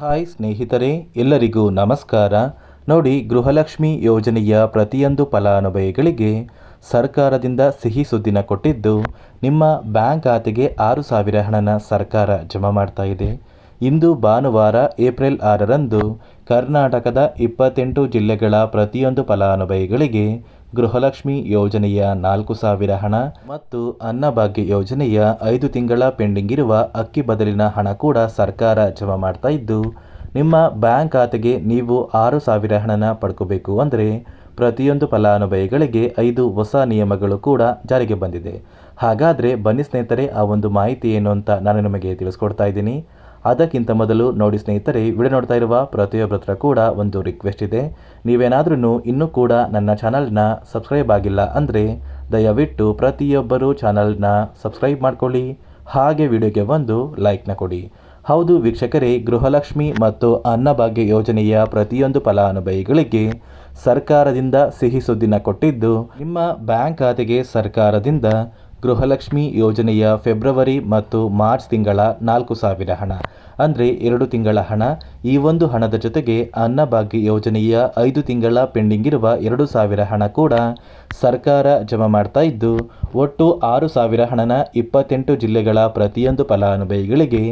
Hi ಸ್ನೇಹಿತರೆ, ಎಲ್ಲರಿಗೂ ನಮಸ್ಕಾರ. ನೋಡಿ, ಗೃಹಲಕ್ಷ್ಮಿ ಯೋಜನೆಯ ಪ್ರತಿಯೊಂದು ಫಲಾನುಭವಿಗಳಿಗೆ ಸರ್ಕಾರದಿಂದ ಸಿಹಿ ಸುದ್ದಿನ ಕೊಟ್ಟಿದ್ದು, ನಿಮ್ಮ ಬ್ಯಾಂಕ್ ಖಾತೆಗೆ ಆರು ಸಾವಿರ ಹಣನ ಸರ್ಕಾರ ಜಮಾ ಮಾಡ್ತಾ ಇದೆ. ಇಂದು ಭಾನುವಾರ, ಏಪ್ರಿಲ್ ಆರರಂದು ಕರ್ನಾಟಕದ ಇಪ್ಪತ್ತೆಂಟು ಜಿಲ್ಲೆಗಳ ಪ್ರತಿಯೊಂದು ಫಲಾನುಭವಿಗಳಿಗೆ ಗೃಹಲಕ್ಷ್ಮಿ ಯೋಜನೆಯ ನಾಲ್ಕು ಸಾವಿರ ಹಣ ಮತ್ತು ಅನ್ನಭಾಗ್ಯ ಯೋಜನೆಯ ಐದು ತಿಂಗಳ ಪೆಂಡಿಂಗ್ ಇರುವ ಅಕ್ಕಿ ಬದಲಿನ ಹಣ ಕೂಡ ಸರ್ಕಾರ ಜಮಾ ಮಾಡ್ತಾ ಇದ್ದು, ನಿಮ್ಮ ಬ್ಯಾಂಕ್ ಖಾತೆಗೆ ನೀವು ಆರು ಸಾವಿರ ಹಣನ ಪಡ್ಕೋಬೇಕು ಅಂದರೆ ಪ್ರತಿಯೊಂದು ಫಲಾನುಭವಿಗಳಿಗೆ ಐದು ಹೊಸ ನಿಯಮಗಳು ಕೂಡ ಜಾರಿಗೆ ಬಂದಿದೆ. ಹಾಗಾದರೆ ಬನ್ನಿ ಸ್ನೇಹಿತರೆ, ಆ ಒಂದು ಮಾಹಿತಿ ಏನು ಅಂತ ನಾನು ನಿಮಗೆ ತಿಳಿಸ್ಕೊಡ್ತಾ ಇದ್ದೀನಿ. ಅದಕ್ಕಿಂತ ಮೊದಲು ನೋಡಿ ಸ್ನೇಹಿತರೆ, ವಿಡಿಯೋ ನೋಡ್ತಾ ಇರುವ ಪ್ರತಿಯೊಬ್ಬರ ಹತ್ರ ಕೂಡ ಒಂದು ರಿಕ್ವೆಸ್ಟ್ ಇದೆ. ನೀವೇನಾದ್ರೂ ಇನ್ನೂ ಕೂಡ ನನ್ನ ಚಾನಲ್ನ ಸಬ್ಸ್ಕ್ರೈಬ್ ಆಗಿಲ್ಲ ಅಂದರೆ, ದಯವಿಟ್ಟು ಪ್ರತಿಯೊಬ್ಬರು ಚಾನಲ್ನ ಸಬ್ಸ್ಕ್ರೈಬ್ ಮಾಡ್ಕೊಳ್ಳಿ. ಹಾಗೆ ವಿಡಿಯೋಗೆ ಒಂದು ಲೈಕ್ನ ಕೊಡಿ. ಹೌದು ವೀಕ್ಷಕರೇ, ಗೃಹಲಕ್ಷ್ಮಿ ಮತ್ತು ಅನ್ನಭಾಗ್ಯ ಯೋಜನೆಯ ಪ್ರತಿಯೊಂದು ಫಲಾನುಭವಿಗಳಿಗೆ ಸರ್ಕಾರದಿಂದ ಸಿಹಿ ಸುದ್ದಿನ ಕೊಟ್ಟಿದ್ದು, ನಿಮ್ಮ ಬ್ಯಾಂಕ್ ಖಾತೆಗೆ ಸರ್ಕಾರದಿಂದ ಗೃಹಲಕ್ಷ್ಮಿ ಯೋಜನೆಯ ಫೆಬ್ರವರಿ ಮತ್ತು ಮಾರ್ಚ್ ತಿಂಗಳ ನಾಲ್ಕು ಸಾವಿರ ಹಣ. ಅಂದರೆ ಎರಡು ತಿಂಗಳ ಹಣ. ಈ ಒಂದು ಹಣದ ಜೊತೆಗೆ ಅನ್ನಭಾಗ್ಯ ಯೋಜನೆಯ ಐದು ತಿಂಗಳ ಪೆಂಡಿಂಗ್ ಇರುವ ಎರಡು ಸಾವಿರ ಹಣ ಕೂಡ ಸರ್ಕಾರ ಜಮಾ ಮಾಡ್ತಾ ಇದ್ದು, ಒಟ್ಟು ಆರು ಸಾವಿರ ಹಣನ ಇಪ್ಪತ್ತೆಂಟು ಜಿಲ್ಲೆಗಳ ಪ್ರತಿಯೊಂದು ಫಲಾನುಭವಿಗಳಿಗೆ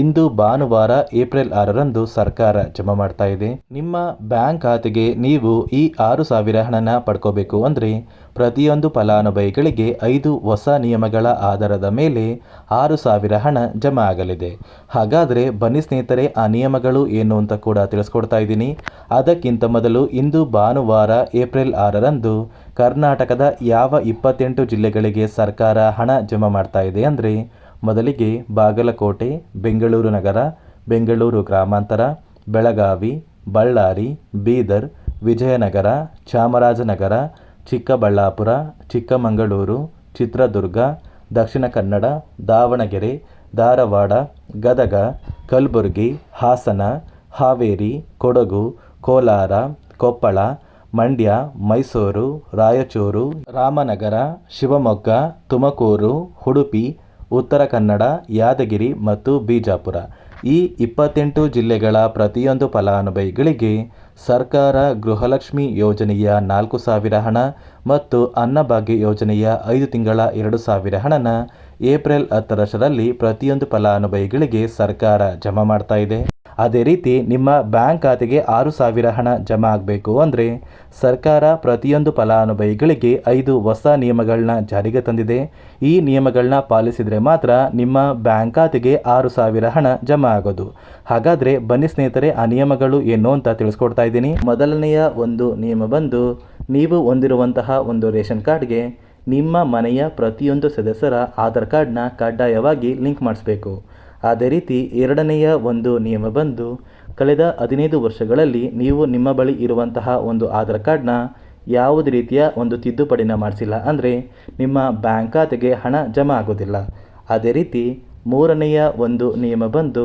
ಇಂದು ಭಾನುವಾರ ಏಪ್ರಿಲ್ ಆರರಂದು ಸರ್ಕಾರ ಜಮಾ ಮಾಡ್ತಾ ಇದೆ. ನಿಮ್ಮ ಬ್ಯಾಂಕ್ ಖಾತೆಗೆ ನೀವು ಈ ಆರು ಸಾವಿರ ಹಣನ ಪಡ್ಕೋಬೇಕು ಅಂದರೆ ಪ್ರತಿಯೊಂದು ಫಲಾನುಭವಿಗಳಿಗೆ ಐದು ಹೊಸ ನಿಯಮಗಳ ಆಧಾರದ ಮೇಲೆ ಆರು ಸಾವಿರ ಹಣ ಜಮಾ ಆಗಲಿದೆ. ಹಾಗಾದರೆ ಬನ್ನಿ ಸ್ನೇಹಿತರೆ, ಆ ನಿಯಮಗಳು ಏನು ಅಂತ ಕೂಡ ತಿಳಿಸ್ಕೊಡ್ತಾ ಇದ್ದೀನಿ. ಅದಕ್ಕಿಂತ ಮೊದಲು ಇಂದು ಭಾನುವಾರ ಏಪ್ರಿಲ್ ಆರರಂದು ಕರ್ನಾಟಕದ ಯಾವ ಇಪ್ಪತ್ತೆಂಟು ಜಿಲ್ಲೆಗಳಿಗೆ ಸರ್ಕಾರ ಹಣ ಜಮಾ ಮಾಡ್ತಾ ಇದೆ ಅಂದರೆ ಮೊದಲಿಗೆ ಬಾಗಲಕೋಟೆ, ಬೆಂಗಳೂರು ನಗರ, ಬೆಂಗಳೂರು ಗ್ರಾಮಾಂತರ, ಬೆಳಗಾವಿ, ಬಳ್ಳಾರಿ, ಬೀದರ್, ವಿಜಯನಗರ, ಚಾಮರಾಜನಗರ, ಚಿಕ್ಕಬಳ್ಳಾಪುರ, ಚಿಕ್ಕಮಗಳೂರು, ಚಿತ್ರದುರ್ಗ, ದಕ್ಷಿಣ ಕನ್ನಡ, ದಾವಣಗೆರೆ, ಧಾರವಾಡ, ಗದಗ ಕಲಬುರಗಿ, ಹಾಸನ, ಹಾವೇರಿ, ಕೊಡಗು, ಕೋಲಾರ, ಕೊಪ್ಪಳ, ಮಂಡ್ಯ, ಮೈಸೂರು, ರಾಯಚೂರು, ರಾಮನಗರ, ಶಿವಮೊಗ್ಗ, ತುಮಕೂರು, ಉಡುಪಿ, ಉತ್ತರ ಕನ್ನಡ, ಯಾದಗಿರಿ ಮತ್ತು ಬಿಜಾಪುರ. ಈ ಇಪ್ಪತ್ತೆಂಟು ಜಿಲ್ಲೆಗಳ ಪ್ರತಿಯೊಂದು ಫಲಾನುಭವಿಗಳಿಗೆ ಸರ್ಕಾರ ಗೃಹಲಕ್ಷ್ಮಿ ಯೋಜನೆಯ ನಾಲ್ಕು ಸಾವಿರ ಹಣ ಮತ್ತು ಅನ್ನಭಾಗ್ಯ ಯೋಜನೆಯ ಐದು ತಿಂಗಳ ಎರಡು ಸಾವಿರ ಹಣನ ಏಪ್ರಿಲ್ ಹತ್ತರಷ್ಟರಲ್ಲಿ ಪ್ರತಿಯೊಂದು ಫಲಾನುಭವಿಗಳಿಗೆ ಸರ್ಕಾರ ಜಮಾ ಮಾಡ್ತಾ ಇದೆ. ಅದೇ ರೀತಿ ನಿಮ್ಮ ಬ್ಯಾಂಕ್ ಖಾತೆಗೆ ಆರು ಸಾವಿರ ಹಣ ಜಮಾ ಆಗಬೇಕು ಅಂದರೆ ಸರ್ಕಾರ ಪ್ರತಿಯೊಂದು ಫಲಾನುಭವಿಗಳಿಗೆ ಐದು ಹೊಸ ನಿಯಮಗಳನ್ನ ಜಾರಿಗೆ ತಂದಿದೆ. ಈ ನಿಯಮಗಳನ್ನ ಪಾಲಿಸಿದರೆ ಮಾತ್ರ ನಿಮ್ಮ ಬ್ಯಾಂಕ್ ಖಾತೆಗೆ ಆರು ಸಾವಿರ ಹಣ ಜಮಾ ಆಗೋದು. ಹಾಗಾದರೆ ಬನ್ನಿ ಸ್ನೇಹಿತರೆ, ಆ ನಿಯಮಗಳು ಏನು ಅಂತ ತಿಳಿಸ್ಕೊಡ್ತಾ ಇದ್ದೀನಿ. ಮೊದಲನೆಯ ಒಂದು ನಿಯಮ ಬಂದು, ನೀವು ಹೊಂದಿರುವಂತಹ ಒಂದು ರೇಷನ್ ಕಾರ್ಡ್ಗೆ ನಿಮ್ಮ ಮನೆಯ ಪ್ರತಿಯೊಂದು ಸದಸ್ಯರ ಆಧಾರ್ ಕಾರ್ಡ್ನ ಕಡ್ಡಾಯವಾಗಿ ಲಿಂಕ್ ಮಾಡಿಸಬೇಕು. ಅದೇ ರೀತಿ ಎರಡನೆಯ ಒಂದು ನಿಯಮ ಬಂದು, ಕಳೆದ ಹದಿನೈದು ವರ್ಷಗಳಲ್ಲಿ ನೀವು ನಿಮ್ಮ ಬಳಿ ಇರುವಂತಹ ಒಂದು ಆಧಾರ್ ಕಾರ್ಡ್ನ ಯಾವುದೇ ರೀತಿಯ ಒಂದು ತಿದ್ದುಪಡಿನ ಮಾಡಿಸಿಲ್ಲ ಅಂದರೆ ನಿಮ್ಮ ಬ್ಯಾಂಕ್ ಖಾತೆಗೆ ಹಣ ಜಮಾ ಆಗೋದಿಲ್ಲ. ಅದೇ ರೀತಿ ಮೂರನೆಯ ಒಂದು ನಿಯಮ ಬಂದು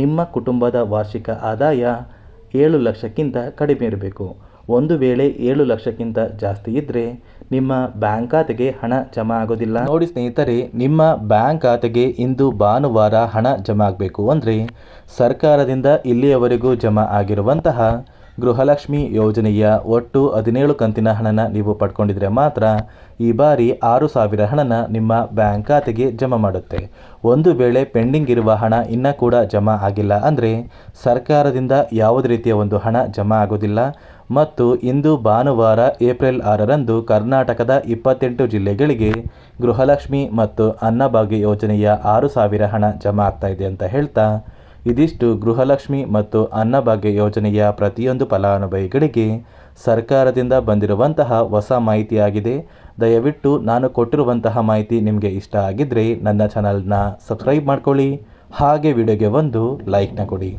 ನಿಮ್ಮ ಕುಟುಂಬದ ವಾರ್ಷಿಕ ಆದಾಯ ಏಳು ಲಕ್ಷಕ್ಕಿಂತ ಕಡಿಮೆ ಇರಬೇಕು. ಒಂದು ವೇಳೆ ಏಳು ಲಕ್ಷಕ್ಕಿಂತ ಜಾಸ್ತಿ ಇದ್ದರೆ ನಿಮ್ಮ ಬ್ಯಾಂಕ್ ಖಾತೆಗೆ ಹಣ ಜಮಾ ಆಗೋದಿಲ್ಲ. ನೋಡಿ ಸ್ನೇಹಿತರೆ, ನಿಮ್ಮ ಬ್ಯಾಂಕ್ ಖಾತೆಗೆ ಇಂದು ಭಾನುವಾರ ಹಣ ಜಮಾ ಆಗಬೇಕು ಅಂದರೆ ಸರ್ಕಾರದಿಂದ ಇಲ್ಲಿಯವರೆಗೂ ಜಮಾ ಆಗಿರುವಂತಹ ಗೃಹಲಕ್ಷ್ಮಿ ಯೋಜನೆಯ ಒಟ್ಟು ಹದಿನೇಳು ಕಂತಿನ ಹಣನ ನೀವು ಪಡ್ಕೊಂಡಿದ್ರೆ ಮಾತ್ರ ಈ ಬಾರಿ ಆರು ಸಾವಿರ ಹಣನ ನಿಮ್ಮ ಬ್ಯಾಂಕ್ ಖಾತೆಗೆ ಜಮಾ ಮಾಡುತ್ತೆ. ಒಂದು ವೇಳೆ ಪೆಂಡಿಂಗ್ ಇರುವ ಹಣ ಇನ್ನೂ ಕೂಡ ಜಮಾ ಆಗಿಲ್ಲ ಅಂದರೆ ಸರ್ಕಾರದಿಂದ ಯಾವುದೇ ರೀತಿಯ ಒಂದು ಹಣ ಜಮಾ ಆಗೋದಿಲ್ಲ. ಮತ್ತು ಇಂದು ಭಾನುವಾರ ಏಪ್ರಿಲ್ ಆರರಂದು ಕರ್ನಾಟಕದ ಇಪ್ಪತ್ತೆಂಟು ಜಿಲ್ಲೆಗಳಿಗೆ ಗೃಹಲಕ್ಷ್ಮಿ ಮತ್ತು ಅನ್ನಭಾಗ್ಯ ಯೋಜನೆಯ ಆರು ಸಾವಿರ ಹಣ ಜಮಾ ಆಗ್ತಾ ಇದೆ ಅಂತ ಹೇಳ್ತಾ ಇದಿಷ್ಟು ಗೃಹಲಕ್ಷ್ಮಿ ಮತ್ತು ಅನ್ನಭಾಗ್ಯ ಯೋಜನೆಯ ಪ್ರತಿಯೊಂದು ಫಲಾನುಭವಿಗಳಿಗೆ ಸರ್ಕಾರದಿಂದ ಬಂದಿರುವಂತಹ ಹೊಸ ಮಾಹಿತಿಯಾಗಿದೆ. ದಯವಿಟ್ಟು ನಾನು ಕೊಟ್ಟಿರುವಂತಹ ಮಾಹಿತಿ ನಿಮಗೆ ಇಷ್ಟ ಆಗಿದ್ದರೆ ನನ್ನ ಚಾನಲ್ನ ಸಬ್ಸ್ಕ್ರೈಬ್ ಮಾಡ್ಕೊಳ್ಳಿ. ಹಾಗೆ ವಿಡಿಯೋಗೆ ಒಂದು ಲೈಕ್ನ ಕೊಡಿ.